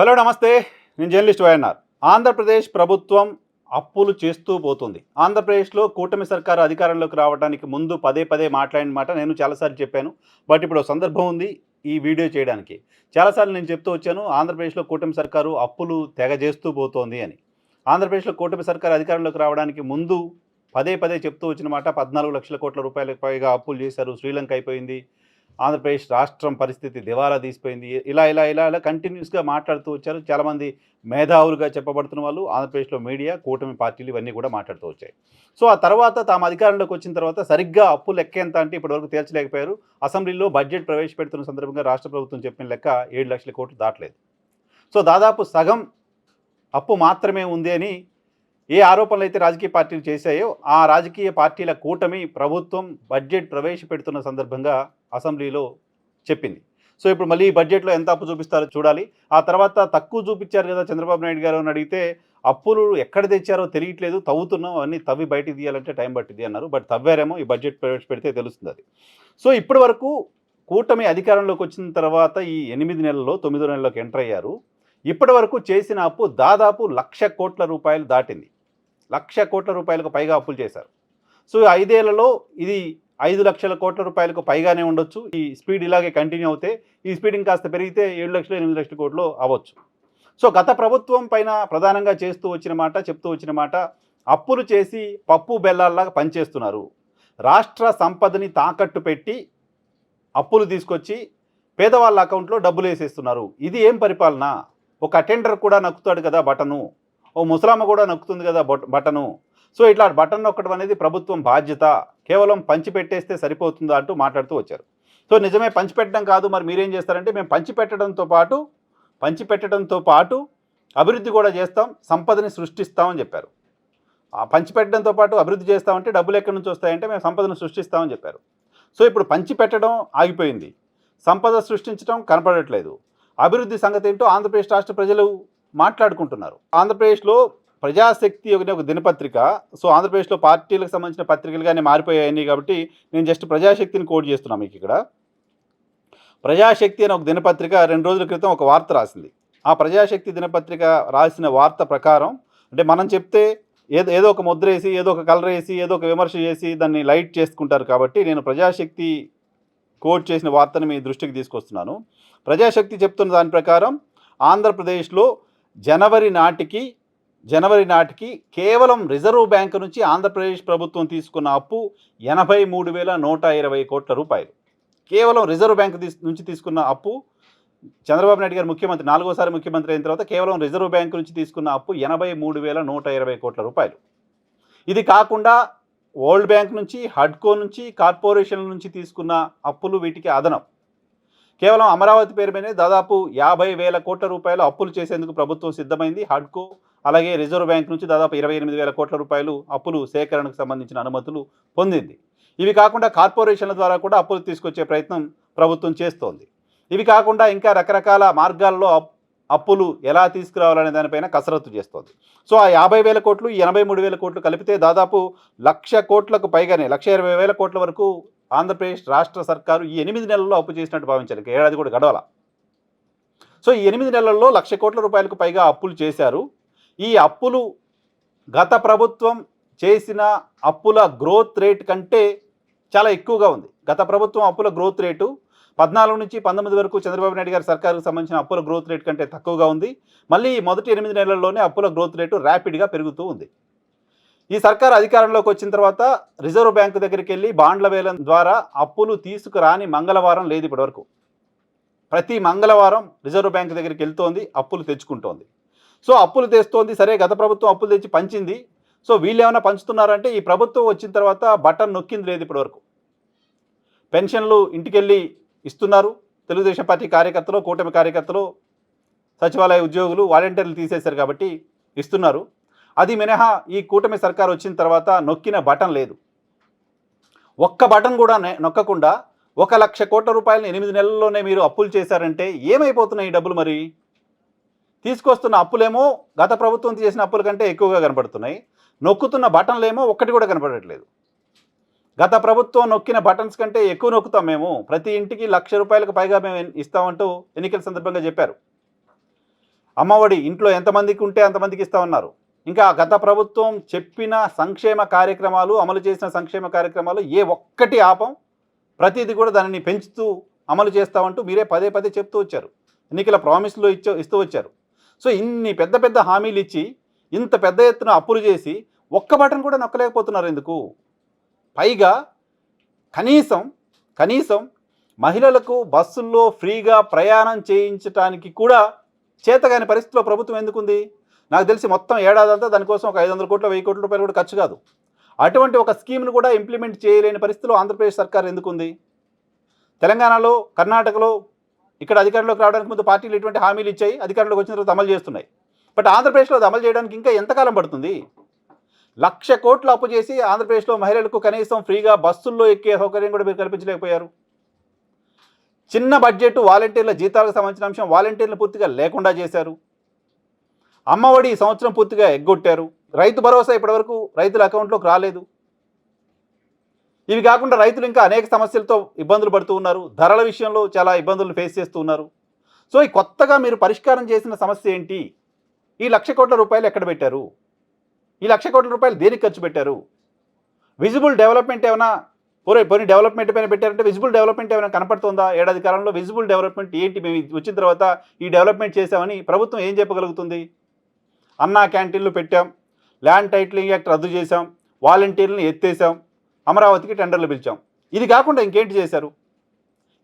Hello నమస్తే. నేను journalist YNR. Andhra Pradesh ప్రభుత్వం అప్పులు చేస్తూ పోతుంది. ఆంధ్రప్రదేశ్లో కూటమి సర్కారు అధికారంలోకి రావడానికి ముందు పదే పదే మాట్లాడిన మాట నేను చాలాసార్లు చెప్పాను. బట్ ఇప్పుడు సందర్భం ఉంది ఈ వీడియో చేయడానికి. చాలాసార్లు నేను చెప్తూ వచ్చాను ఆంధ్రప్రదేశ్లో కూటమి సర్కారు అప్పులు తెగ చేస్తూ పోతోంది అని. ఆంధ్రప్రదేశ్లో కూటమి సర్కారు అధికారంలోకి రావడానికి ముందు పదే పదే చెప్తూ వచ్చిన మాట పద్నాలుగు లక్షల కోట్ల రూపాయలకు పైగా అప్పులు చేశారు. శ్రీలంక అయిపోయింది. ఆంధ్రప్రదేశ్ రాష్ట్రం పరిస్థితి దివాలా తీసిపోయింది. ఇలా ఇలా ఇలా ఇలా కంటిన్యూస్గా మాట్లాడుతూ వచ్చారు. చాలామంది మేధావులుగా చెప్పబడుతున్న వాళ్ళు ఆంధ్రప్రదేశ్లో మీడియా కూటమి పార్టీలు ఇవన్నీ కూడా మాట్లాడుతూ వచ్చాయి. సో ఆ తర్వాత తాము అధికారంలోకి వచ్చిన తర్వాత సరిగ్గా అప్పు లెక్క ఎంత అంటే ఇప్పటివరకు తేల్చలేకపోయారు. అసెంబ్లీలో బడ్జెట్ ప్రవేశపెడుతున్న సందర్భంగా రాష్ట్ర ప్రభుత్వం చెప్పిన లెక్క ఏడు లక్షల కోట్లు దాటలేదు. సో దాదాపు సగం అప్పు మాత్రమే ఉంది అని ఏ ఆరోపణలు అయితే రాజకీయ పార్టీలు చేశాయో ఆ రాజకీయ పార్టీల కూటమి ప్రభుత్వం బడ్జెట్ ప్రవేశపెడుతున్న సందర్భంగా అసెంబ్లీలో చెప్పింది. సో ఇప్పుడు మళ్ళీ ఈ బడ్జెట్లో ఎంత అప్పు చూపిస్తారో చూడాలి. ఆ తర్వాత తక్కువ చూపించారు కదా చంద్రబాబు నాయుడు గారు అని అడిగితే అప్పులు ఎక్కడ తెచ్చారో తెలియట్లేదు తవ్వుతున్నాం అవన్నీ తవ్వి బయటికి తీయాలంటే టైం పట్టింది అన్నారు. బట్ తవ్వారేమో ఈ బడ్జెట్ ప్రవేశపెడితే తెలుస్తుంది అది. సో ఇప్పటి వరకు కూటమి అధికారంలోకి వచ్చిన తర్వాత ఈ ఎనిమిది నెలల్లో తొమ్మిదో నెలలోకి ఎంటర్ అయ్యారు. ఇప్పటి వరకు చేసిన అప్పు దాదాపు లక్ష కోట్ల రూపాయలు దాటింది. లక్ష కోట్ల రూపాయలకు పైగా అప్పులు చేశారు. సో ఐదేళ్ళలో ఇది ఐదు లక్షల కోట్ల రూపాయలకు పైగానే ఉండొచ్చు. ఈ స్పీడ్ ఇలాగే కంటిన్యూ అవుతే ఈ స్పీడ్ ఇంకాస్త పెరిగితే ఏడు లక్షలు ఎనిమిది లక్షల కోట్లు అవ్వచ్చు. సో గత ప్రభుత్వం పైన ప్రధానంగా చేస్తూ వచ్చిన మాట చెప్తూ వచ్చిన మాట అప్పులు చేసి పప్పు బెల్లాల్లాగా పనిచేస్తున్నారు. రాష్ట్ర సంపదని తాకట్టు పెట్టి అప్పులు తీసుకొచ్చి పేదవాళ్ళ అకౌంట్లో డబ్బులు వేసేస్తున్నారు. ఇది ఏం పరిపాలన? ఒక అటెండర్ కూడా నక్కుతాడు కదా బటను. ఓ ముసలామ్మ కూడా నక్కుతుంది కదా బట్ బటను. సో ఇట్లా బటన్ నొక్కడం అనేది ప్రభుత్వం బాధ్యత. కేవలం పంచిపెట్టేస్తే సరిపోతుందా అంటూ మాట్లాడుతూ వచ్చారు. సో నిజమే పంచిపెట్టడం కాదు మరి మీరేం చేస్తారంటే మేము పంచిపెట్టడంతో పాటు పంచి పెట్టడంతో పాటు అభివృద్ధి కూడా చేస్తాం సంపదని సృష్టిస్తామని చెప్పారు. ఆ పంచిపెట్టడంతో పాటు అభివృద్ధి చేస్తామంటే డబ్బులు ఎక్కడి నుంచి వస్తాయంటే మేము సంపదను సృష్టిస్తామని చెప్పారు. సో ఇప్పుడు పంచి పెట్టడం ఆగిపోయింది. సంపద సృష్టించడం కనపడట్లేదు. అభివృద్ధి సంగతి ఏంటో ఆంధ్రప్రదేశ్ రాష్ట్ర ప్రజలు మాట్లాడుకుంటున్నారు. ఆంధ్రప్రదేశ్లో ప్రజాశక్తి అనే ఒక దినపత్రిక. సో ఆంధ్రప్రదేశ్లో పార్టీలకు సంబంధించిన పత్రికలుగానే మారిపోయాయి కాబట్టి నేను జస్ట్ ప్రజాశక్తిని కోడ్ చేస్తున్నాను మీకు ఇక్కడ. ప్రజాశక్తి అనే ఒక దినపత్రిక రెండు రోజుల క్రితం ఒక వార్త రాసింది. ఆ ప్రజాశక్తి దినపత్రిక రాసిన వార్త ప్రకారం అంటే మనం చెప్తే ఏదో ఏదో ఒక ముద్ర వేసి ఏదో ఒక కలర్ వేసి ఏదో ఒక విమర్శ చేసి దాన్ని లైట్ చేసుకుంటారు కాబట్టి నేను ప్రజాశక్తి కోట్ చేసిన వార్తను మీ దృష్టికి తీసుకొస్తున్నాను. ప్రజాశక్తి చెప్తున్న దాని ప్రకారం ఆంధ్రప్రదేశ్లో జనవరి నాటికి జనవరి నాటికి కేవలం రిజర్వ్ బ్యాంకు నుంచి ఆంధ్రప్రదేశ్ ప్రభుత్వం తీసుకున్న అప్పు ఎనభై మూడు వేల నూట ఇరవై కోట్ల రూపాయలు. కేవలం రిజర్వ్ బ్యాంక్ నుంచి తీసుకున్న అప్పు చంద్రబాబు నాయుడు గారు ముఖ్యమంత్రి నాలుగోసారి ముఖ్యమంత్రి అయిన తర్వాత కేవలం రిజర్వ్ బ్యాంకు నుంచి తీసుకున్న అప్పు ఎనభై మూడు వేల నూట ఇరవై కోట్ల రూపాయలు. ఇది కాకుండా వరల్డ్ బ్యాంక్ నుంచి హడ్కో నుంచి కార్పొరేషన్ల నుంచి తీసుకున్న అప్పులు వీటికి అదనం కేవలం అమరావతి పేరు మీదనే దాదాపు యాభై వేల కోట్ల రూపాయలు అప్పులు చేసేందుకు ప్రభుత్వం సిద్ధమైంది. హడ్కో అలాగే రిజర్వ్ బ్యాంక్ నుంచి దాదాపు ఇరవై ఎనిమిది వేల కోట్ల రూపాయలు అప్పులు సేకరణకు సంబంధించిన అనుమతులు పొందింది. ఇవి కాకుండా కార్పొరేషన్ల ద్వారా కూడా అప్పులు తీసుకొచ్చే ప్రయత్నం ప్రభుత్వం చేస్తోంది. ఇవి కాకుండా ఇంకా రకరకాల మార్గాల్లో అప్- అప్పులు ఎలా తీసుకురావాలనే దానిపైన కసరత్తు చేస్తోంది. సో ఆ యాభై వేల కోట్లు ఎనభై మూడు వేల కోట్లు కలిపితే దాదాపు లక్ష కోట్లకు పైగానే లక్ష ఇరవై వేల కోట్ల వరకు ఆంధ్రప్రదేశ్ రాష్ట్ర సర్కారు ఈ ఎనిమిది నెలల్లో అప్పు చేసినట్టు భావించాలి ఇంకా ఏడాది కూడా గడవల? సో ఈ ఎనిమిది నెలల్లో లక్ష కోట్ల రూపాయలకు పైగా అప్పులు చేశారు. ఈ అప్పులు గత ప్రభుత్వం చేసిన అప్పుల గ్రోత్ రేట్ కంటే చాలా ఎక్కువగా ఉంది. గత ప్రభుత్వం అప్పుల గ్రోత్ రేటు పద్నాలుగు నుంచి పంతొమ్మిది వరకు చంద్రబాబు నాయుడు గారి సర్కారుకు సంబంధించిన అప్పుల గ్రోత్ రేట్ కంటే తక్కువగా ఉంది. మళ్ళీ మొదటి ఎనిమిది నెలల్లోనే అప్పుల గ్రోత్ రేటు ర్యాపిడ్గా పెరుగుతూ ఉంది. ఈ సర్కారు అధికారంలోకి వచ్చిన తర్వాత రిజర్వ్ బ్యాంకు దగ్గరికి వెళ్ళి బాండ్ల వేలం ద్వారా అప్పులు తీసుకురాని మంగళవారం లేదు ఇప్పటివరకు. ప్రతి మంగళవారం రిజర్వ్ బ్యాంక్ దగ్గరికి వెళ్తోంది అప్పులు తెచ్చుకుంటోంది. సో అప్పులు తెస్తోంది. సరే గత ప్రభుత్వం అప్పులు తెచ్చి పంచింది. సో వీళ్ళు ఏమైనా పంచుతున్నారంటే ఈ ప్రభుత్వం వచ్చిన తర్వాత బటన్ నొక్కింది లేదు ఇప్పటివరకు. పెన్షన్లు ఇంటికెళ్ళి ఇస్తున్నారు. తెలుగుదేశం పార్టీ కార్యకర్తలు కూటమి కార్యకర్తలు సచివాలయ ఉద్యోగులు వాలంటీర్లు తీసేశారు కాబట్టి ఇస్తున్నారు. అది మినహా ఈ కూటమి సర్కార్ వచ్చిన తర్వాత నొక్కిన బటన్ లేదు. ఒక్క బటన్ కూడా నొక్కకుండా ఒక లక్ష కోట్ల రూపాయలను ఎనిమిది నెలల్లోనే మీరు అప్పులు చేశారంటే ఏమైపోతున్నాయి ఈ డబ్బులు మరి? తీసుకొస్తున్న అప్పులేమో గత ప్రభుత్వం చేసిన అప్పుల కంటే ఎక్కువగా కనపడుతున్నాయి. నొక్కుతున్న బటన్లేమో ఒక్కటి కూడా కనపడట్లేదు. గత ప్రభుత్వం నొక్కిన బటన్స్ కంటే ఎక్కువ నొక్కుతాం మేము. ప్రతి ఇంటికి లక్ష రూపాయలకు పైగా మేము ఇస్తామంటూ ఎన్నికల సందర్భంగా చెప్పారు. అమ్మఒడి ఇంట్లో ఎంతమందికి ఉంటే అంతమందికి ఇస్తామన్నారు. ఇంకా గత ప్రభుత్వం చెప్పిన సంక్షేమ కార్యక్రమాలు అమలు చేసిన సంక్షేమ కార్యక్రమాలు ఏ ఒక్కటి ఆపం. ప్రతిదీ కూడా దానిని పెంచుతూ అమలు చేస్తామంటూ మీరే పదే పదే చెప్తూ వచ్చారు. ఎన్నికల ప్రామిస్లో ఇచ్చో ఇస్తూ వచ్చారు. సో ఇన్ని పెద్ద పెద్ద హామీలు ఇచ్చి ఇంత పెద్ద ఎత్తున అప్పులు చేసి ఒక్క బటన్ కూడా నొక్కలేకపోతున్నారు ఎందుకు? పైగా కనీసం కనీసం మహిళలకు బస్సుల్లో ఫ్రీగా ప్రయాణం చేయించడానికి కూడా చేతగాని పరిస్థితిలో ప్రభుత్వం ఎందుకుంది? నాకు తెలిసి మొత్తం ఏడాది అంతా దానికోసం ఒక ఐదు వందల కోట్ల వెయ్యి కోట్ల రూపాయలు కూడా ఖర్చు కాదు. అటువంటి ఒక స్కీమ్ను కూడా ఇంప్లిమెంట్ చేయలేని పరిస్థితిలో ఆంధ్రప్రదేశ్ సర్కార్ ఎందుకుంది? తెలంగాణలో కర్ణాటకలో ఇక్కడ అధికారంలోకి రావడానికి ముందు పార్టీలు ఎటువంటి హామీలు ఇచ్చాయి? అధికారంలోకి వచ్చిన తర్వాత అమలు చేస్తున్నాయి. బట్ ఆంధ్రప్రదేశ్లో అది అమలు చేయడానికి ఇంకా ఎంతకాలం పడుతుంది? లక్ష కోట్లు అప్పు చేసి ఆంధ్రప్రదేశ్లో మహిళలకు కనీసం ఫ్రీగా బస్సుల్లో ఎక్కే సౌకర్యం కూడా మీరు కల్పించలేకపోయారు. చిన్న బడ్జెట్ వాలంటీర్ల జీతాలకు సంబంధించిన అంశం వాలంటీర్లు పూర్తిగా లేకుండా చేశారు. అమ్మఒడి ఈ సంవత్సరం పూర్తిగా ఎగ్గొట్టారు. రైతు భరోసా ఇప్పటివరకు రైతుల అకౌంట్లోకి రాలేదు. ఇవి కాకుండా రైతులు ఇంకా అనేక సమస్యలతో ఇబ్బందులు పడుతూ ఉన్నారు. ధరల విషయంలో చాలా ఇబ్బందులు ఫేస్ చేస్తూ ఉన్నారు. సో ఈ కొత్తగా మీరు పరిష్కారం చేసిన సమస్య ఏంటి? ఈ లక్ష కోట్ల రూపాయలు ఎక్కడ పెట్టారు? ఈ లక్ష కోట్ల రూపాయలు దేనికి ఖర్చు పెట్టారు? విజిబుల్ డెవలప్మెంట్ ఏమైనా పోరే పోనీ డెవలప్మెంట్ పైన పెట్టారంటే విజిబుల్ డెవలప్మెంట్ ఏమైనా కనపడుతుందా? ఏడాది కాలంలో విజిబుల్ డెవలప్మెంట్ ఏంటి? మేము వచ్చిన తర్వాత ఈ డెవలప్మెంట్ చేసామని ప్రభుత్వం ఏం చెప్పగలుగుతుంది? అన్నా క్యాంటీన్లు పెట్టాం. ల్యాండ్ టైటిలింగ్ యాక్ట్ రద్దు చేశాం. వాలంటీర్లను ఎత్తేసాం అమరావతికి టెండర్లు పిలిచాం. ఇది కాకుండా ఇంకేంటి చేశారు?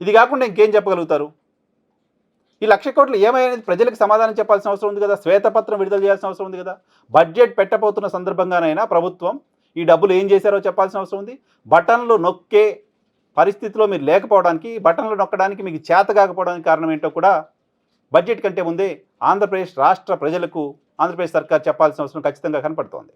ఇది కాకుండా ఇంకేం చెప్పగలుగుతారు? ఈ లక్ష కోట్లు ఏమైనది ప్రజలకు సమాధానం చెప్పాల్సిన అవసరం ఉంది కదా? శ్వేతపత్రం విడుదల చేయాల్సిన అవసరం ఉంది కదా? బడ్జెట్ పెట్టబోతున్న సందర్భంగానైనా ప్రభుత్వం ఈ డబ్బులు ఏం చేశారో చెప్పాల్సిన అవసరం ఉంది. బటన్లు నొక్కే పరిస్థితిలో మీరు లేకపోవడానికి బటన్లు నొక్కడానికి మీకు చేత కాకపోవడానికి కారణం ఏంటో కూడా బడ్జెట్ కంటే ముందే ఆంధ్రప్రదేశ్ రాష్ట్ర ప్రజలకు ఆంధ్రప్రదేశ్ సర్కార్ చెప్పాల్సిన అవసరం ఖచ్చితంగా కనపడుతోంది.